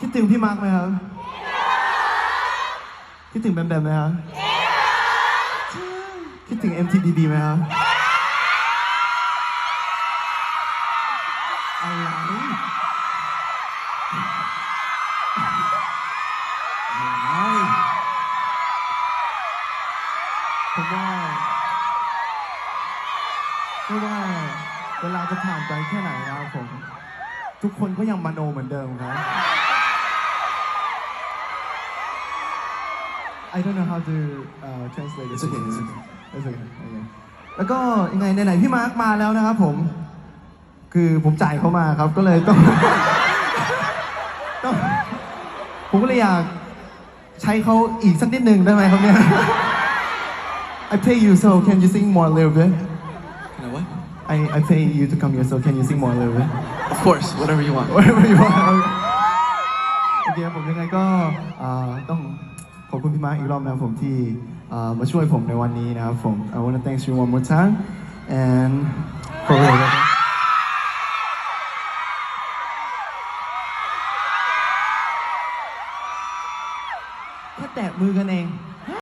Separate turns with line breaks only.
คิดถึงพี่มาร์คไหมครับ คิดถึงแบมแบมไหมครับ คิดถึง MTBB ไหมครับอะไรอะไรผมว่าไม่ว่าเวลาจะผ่านไปแค่ไหนนะครับผม ทุกคนก็ยังมโนเหมือนเดิมครับ I don't know how to uh, translate it.
It's okay, it's okay.
It's okay. okay. แล้วก็ยังไงไหนๆพี่มาร์คมาแล้วนะครับผม คือผมจ่ายเขามาครับ ก็เลยต้องต้อง ผมก็เลยอยากใช้เขาอีกสักนิดหนึ่งได้ไหมครับเนี่ย I pay you so can you sing more a little bit
You know what?
I I pay you to come here so can you sing more a little bit
Of course, whatever you want.
whatever you want โอเคครับผมยังไงก็อ่าต้อง ขอบคุณพี่มาร์คอีกรอบนะครับผมที่มาช่วยผมในวันนี้นะครับผม I want to thank you one more time and for real นะครับแค่แตะมือกันเอง